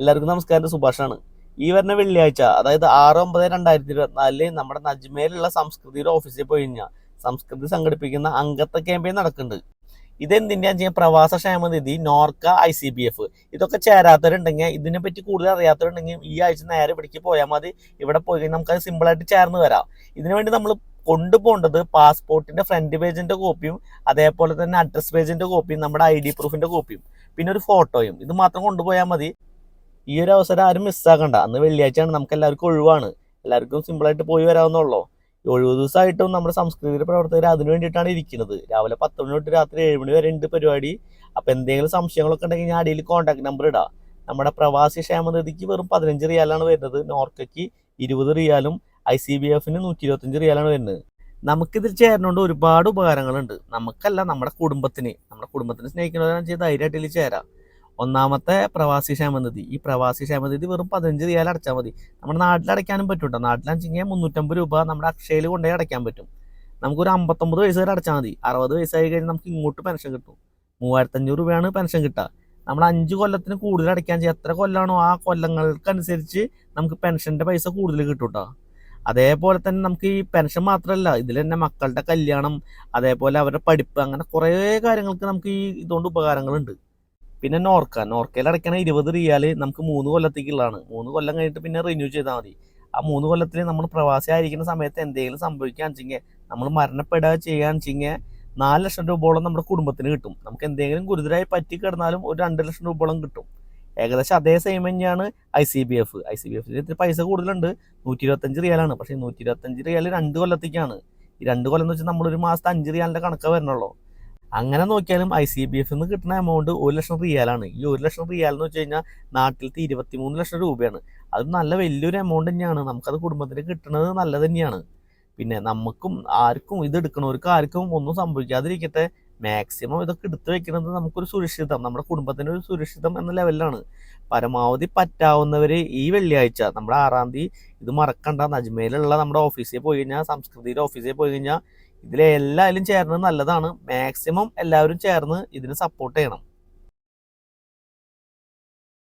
എല്ലാവർക്കും നമസ്കാരം. സുഭാഷാണ്. ഈ വരുന്ന വെള്ളിയാഴ്ച അതായത് ആറ് ഒമ്പത് രണ്ടായിരത്തി ഇരുപത്തിനാലിൽ നമ്മുടെ നജ്മേലുള്ള സംസ്കൃതിയുടെ ഓഫീസിൽ പോയി കഴിഞ്ഞാൽ സംസ്കൃതി സംഘടിപ്പിക്കുന്ന അംഗത്വ ക്യാമ്പയിൻ നടക്കുന്നുണ്ട്. ഇതെന്തിന്റെയാണെന്ന് ചെയ്യാൻ പ്രവാസ ക്ഷേമനിധി Norka I C B F. ഇതൊക്കെ ചേരാത്തവരുണ്ടെങ്കിൽ ഇതിനെപ്പറ്റി കൂടുതൽ അറിയാത്തവരുണ്ടെങ്കിൽ ഈ ആഴ്ച നേരെ ഇവിടേക്ക് പോയാൽ മതി. ഇവിടെ പോയി കഴിഞ്ഞാൽ നമുക്ക് സിമ്പിളായിട്ട് ചേർന്ന് വരാം. ഇതിനുവേണ്ടി നമ്മൾ കൊണ്ടുപോകേണ്ടത് പാസ്പോർട്ടിന്റെ ഫ്രണ്ട് പേജിന്റെ കോപ്പിയും അതേപോലെ തന്നെ അഡ്രസ് പേജിന്റെ കോപ്പിയും നമ്മുടെ ഐ ഡി പ്രൂഫിന്റെ കോപ്പിയും പിന്നെ ഒരു ഫോട്ടോയും ഇത് മാത്രം കൊണ്ടുപോയാൽ മതി. ഈ ഒരു അവസരം ആരും മിസ്സാക്കണ്ട അന്ന് വെള്ളിയാഴ്ചയാണ് നമുക്ക് എല്ലാവർക്കും ഒഴിവാണ്. എല്ലാവർക്കും സിമ്പിളായിട്ട് പോയി വരാവുന്നുള്ളൂ ഒഴിവ് ദിവസമായിട്ടും നമ്മുടെ സംസ്കൃതിയുടെ പ്രവർത്തകർ അതിന് വേണ്ടിയിട്ടാണ് ഇരിക്കുന്നത്. രാവിലെ പത്ത് മണി തൊട്ട് രാത്രി ഏഴ് മണി വരെ ഉണ്ട് പരിപാടി. അപ്പോൾ എന്തെങ്കിലും സംശയങ്ങളൊക്കെ ഉണ്ടെങ്കിൽ ഞാൻ അടിയിൽ കോൺടാക്ട് നമ്പർ ഇടാം. നമ്മുടെ പ്രവാസി ക്ഷേമനിധിക്ക് വെറും പതിനഞ്ച് റിയാലാണ് വരുന്നത്. നോർക്കയ്ക്ക് ഇരുപത് റിയാലും ഐ സി ബി എഫിന് നൂറ്റി ഇരുപത്തഞ്ച് റിയാലാണ് വരുന്നത്. നമുക്കിതിൽ ചേരുന്നതുകൊണ്ട് ഒരുപാട് ഉപകാരങ്ങളുണ്ട്. നമുക്കല്ല നമ്മുടെ കുടുംബത്തിന്. നമ്മുടെ കുടുംബത്തിന് സ്നേഹിക്കുന്നവരാണ് ചെയ്ത് ധൈര്യമായിട്ട് ഇതിൽ ചേരാം. ഒന്നാമത്തെ പ്രവാസി ക്ഷേമനിധി. ഈ പ്രവാസി ക്ഷേമനിധി വെറും പതിനഞ്ച് റിയാൽ അടച്ചാൽ മതി. നമ്മുടെ നാട്ടിൽ അടയ്ക്കാനും പറ്റും നാട്ടിലാണെങ്കിൽ മുന്നൂറ്റമ്പത് രൂപ നമ്മുടെ അക്ഷയയിൽ കൊണ്ടുപോയി അടയ്ക്കാൻ പറ്റും. നമുക്കൊരു അമ്പത്തൊമ്പത് വയസ്സ് വരെ അടച്ചാൽ മതി. അറുപത് വയസ്സായി കഴിഞ്ഞാൽ നമുക്ക് ഇങ്ങോട്ട് പെൻഷൻ കിട്ടും. മൂവായിരത്തഞ്ഞൂറ് രൂപയാണ് പെൻഷൻ കിട്ടുക. നമ്മൾ അഞ്ച് കൊല്ലത്തിന് കൂടുതൽ അടയ്ക്കാൻ ചെയ്യുക എത്ര കൊല്ലമാണോ ആ കൊല്ലങ്ങൾക്കനുസരിച്ച് നമുക്ക് പെൻഷന്റെ പൈസ കൂടുതൽ കേട്ടോ. അതേപോലെ തന്നെ നമുക്ക് ഈ പെൻഷൻ മാത്രമല്ല ഇതിൽ തന്നെ മക്കളുടെ കല്യാണം അതേപോലെ അവരുടെ പഠിപ്പ് അങ്ങനെ കുറേ കാര്യങ്ങൾക്ക് നമുക്ക് ഈ ഇതുകൊണ്ട് ഉപകാരങ്ങളുണ്ട്. പിന്നെ നോർക്ക. നോർക്കയിൽ അടയ്ക്കണ ഇരുപത് റിയാൽ നമുക്ക് മൂന്ന് കൊല്ലത്തേക്കുള്ളതാണ്. മൂന്ന് കൊല്ലം കഴിഞ്ഞിട്ട് പിന്നെ റിന്യൂ ചെയ്താൽ മതി. ആ മൂന്ന് കൊല്ലത്തിൽ നമ്മൾ പ്രവാസി ആയിരിക്കുന്ന സമയത്ത് എന്തെങ്കിലും സംഭവിക്കുകയാണെന്ന് വെച്ചെങ്കിൽ നമ്മൾ മരണപ്പെടുക ചെയ്യുകയാണെന്ന് വെച്ചെങ്കിൽ നാല് ലക്ഷം രൂപയോളം നമ്മുടെ കുടുംബത്തിന് കിട്ടും. നമുക്ക് എന്തെങ്കിലും ഗുരുതരമായി പറ്റി കിടന്നാലും ഒരു രണ്ട് ലക്ഷം രൂപയോളം കിട്ടും. ഏകദേശം അതേ സെയിം തന്നെയാണ് I C B F. I C B എഫിൽ ഇത്തിരി പൈസ കൂടുതലുണ്ട്. നൂറ്റി ഇരുപത്തഞ്ച് റിയാലാണ്. പക്ഷേ നൂറ്റി ഇരുപത്തഞ്ച് റിയാൽ രണ്ട് കൊല്ലത്തേക്കാണ്. ഈ രണ്ട് കൊല്ലം എന്ന് വെച്ചാൽ നമ്മളൊരു മാസത്തെ അഞ്ച് റിയാലിന്റെ കണക്കാണ് വരണുള്ളൂ. അങ്ങനെ നോക്കിയാലും ഐ സി ബി എഫിൽ നിന്ന് കിട്ടുന്ന എമൗണ്ട് ഒരു ലക്ഷം റിയാലാണ്. ഈ ഒരു ലക്ഷം റിയാൽ എന്ന് വെച്ച് കഴിഞ്ഞാൽ നാട്ടിലത്തെ ഇരുപത്തിമൂന്ന് ലക്ഷം രൂപയാണ്. അത് നല്ല വലിയൊരു എമൗണ്ട് തന്നെയാണ്. നമുക്കത് കുടുംബത്തിന് കിട്ടുന്നത് നല്ലത് തന്നെയാണ്. പിന്നെ നമുക്കും ആർക്കും ഇത് എടുക്കണവർക്ക് ആർക്കും ഒന്നും സംഭവിക്കാതിരിക്കട്ടെ. മാക്സിമം ഇതൊക്കെ എടുത്തു വെക്കുന്നത് നമുക്കൊരു സുരക്ഷിതം നമ്മുടെ കുടുംബത്തിന് ഒരു സുരക്ഷിതം എന്ന ലെവലിലാണ് പരമാവധി പറ്റാവുന്നവർ ഈ വെള്ളിയാഴ്ച നമ്മുടെ ആറാം തീയതി ഇത് മറക്കണ്ട. നജ്മയിലുള്ള നമ്മുടെ ഓഫീസിൽ പോയി കഴിഞ്ഞാൽ സംസ്കൃതിയുടെ ഓഫീസിൽ പോയി കഴിഞ്ഞാൽ ഇതിലെല്ലാവരും ചേർന്നത് നല്ലതാണ്. മാക്സിമം എല്ലാവരും ചേർന്ന് ഇതിന് സപ്പോർട്ട് ചെയ്യണം.